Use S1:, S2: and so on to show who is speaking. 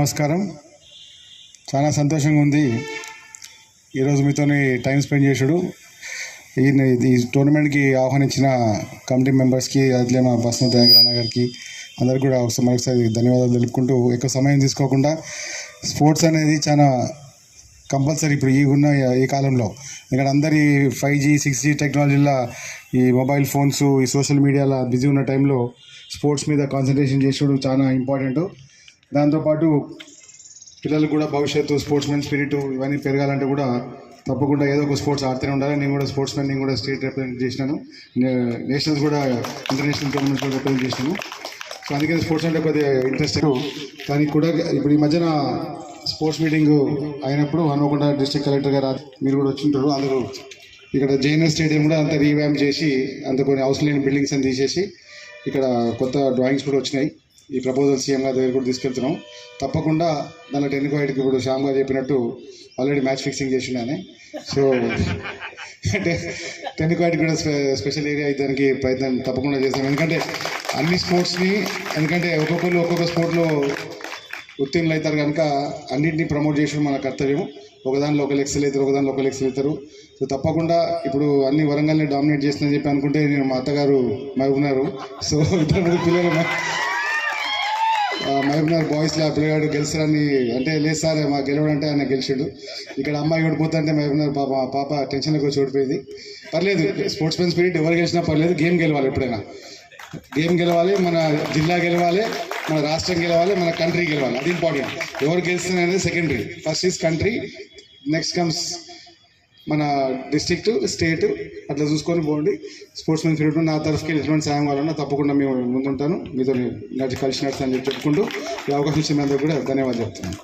S1: నమస్కారం. చాలా సంతోషంగా ఉంది. ఈరోజు మీతో టైం స్పెండ్ చేసుడు ఈ ఈ టోర్నమెంట్కి ఆహ్వానించిన కమిటీ మెంబర్స్కి అట్లే మా బస్మతి అన్న గారికి అందరికి కూడా ఒకసారి మరొకసారి ధన్యవాదాలు తెలుపుకుంటూ ఎక్కువ సమయం తీసుకోకుండా స్పోర్ట్స్ అనేది చాలా కంపల్సరీ ఇప్పుడు ఈ ఉన్న ఈ కాలంలో. ఎందుకంటే అందరి ఫైవ్ జీ సిక్స్ జీ టెక్నాలజీలో ఈ మొబైల్ ఫోన్స్ ఈ సోషల్ మీడియాలో బిజీ ఉన్న టైంలో స్పోర్ట్స్ మీద కాన్సన్ట్రేషన్ చేసుడు చాలా ఇంపార్టెంట్. దాంతోపాటు పిల్లలకు కూడా భవిష్యత్తు స్పోర్ట్స్ మెన్ స్పిరిట్ ఇవన్నీ పెరగాలంటే కూడా తప్పకుండా ఏదో ఒక స్పోర్ట్స్ ఆడుతూనే ఉండాలి. నేను కూడా స్పోర్ట్స్ మెన్ నేను కూడా స్టేట్ రిప్రజెంట్ చేసినాను. నేషనల్స్ కూడా ఇంటర్నేషనల్ టోర్నమెంట్స్ కూడా రిప్రజెంట్ చేసినాను. సో అందుకే స్పోర్ట్స్ అంటే కొద్దిగా ఇంట్రెస్ట్ దానికి కూడా ఇప్పుడు ఈ మధ్యన స్పోర్ట్స్ మీటింగ్ అయినప్పుడు హనుమకొండ డిస్ట్రిక్ట్ కలెక్టర్ గారు మీరు కూడా వచ్చింటారు. అందరూ ఇక్కడ జేఎన్ఎస్ స్టేడియం కూడా అంత రీవ్యామ్ చేసి అంత కొన్ని అవసరం లేని బిల్డింగ్స్ అని తీసేసి ఇక్కడ కొత్త డ్రాయింగ్స్ కూడా వచ్చినాయి. ఈ ప్రపోజల్ సీఎం గారి దగ్గర కూడా తీసుకెళ్తున్నాం. తప్పకుండా దాని టెన్ క్వైట్కి ఇప్పుడు శ్యామ్ గారు చెప్పినట్టు ఆల్రెడీ మ్యాచ్ ఫిక్సింగ్ చేసినానే సో అంటే టెన్ కూడా స్పెషల్ ఏరియా దానికి ప్రయత్నం తప్పకుండా చేస్తాం. ఎందుకంటే అన్ని స్పోర్ట్స్ని ఎందుకంటే ఒక్కొక్కరు ఒక్కొక్క స్పోర్ట్లో ఉత్తీర్ణులు అవుతారు కనుక అన్నింటినీ ప్రమోట్ చేయడం మన కర్తవ్యం ఒకదానిలో ఒకరు ఎక్సెల్ అవుతారు ఒకదానిలో ఒకరు ఎక్సెల్ అవుతారు. సో తప్పకుండా ఇప్పుడు అన్ని వరంగల్ని డామినేట్ చేస్తుందని చెప్పి అనుకుంటే నేను మా అత్తగారు మహబూబ్నగర్ సో ఇద్దరు పిల్లలు మా- మహబూబ్నగర్ బాయ్స్లో ఆ పిల్లగాడు గెలుస్తారని అంటే లేదు సార్ మా గెలవడం అంటే ఆయన గెలిచాడు. ఇక్కడ అమ్మాయి ఓడిపోతుంటే మహబూబ్నగర్ పాప పాప టెన్షన్ వచ్చి ఓడిపోయింది. పర్లేదు స్పోర్ట్స్ మెన్ స్పిరిట్ ఎవరు గెలిచినా పర్లేదు గేమ్ గెలవాలి ఎప్పుడైనా. గేమ్ గెలవాలి మన జిల్లా గెలవాలి మన రాష్ట్రం గెలవాలి మన కంట్రీ గెలవాలి. అది ఇంపార్టెంట్ ఎవరు గెలుస్తున్నారు అనేది secondary first is country next comes మన డిస్ట్రిక్ట్ స్టేట్ అట్లా చూసుకొని పోండి. స్పోర్ట్స్ మెన్ ఫీల్డ్ నా తరఫుకి ఎటువంటి సాయం కావాలన్నా తప్పకుండా మేము ముందుంటాను. మీతో నడిచి కలిసి నడుస్తాను అని చెప్పి చెప్పుకుంటూ ఈ అవకాశం ఇచ్చిన అందరికీ కూడా ధన్యవాదాలు చెప్తున్నాను.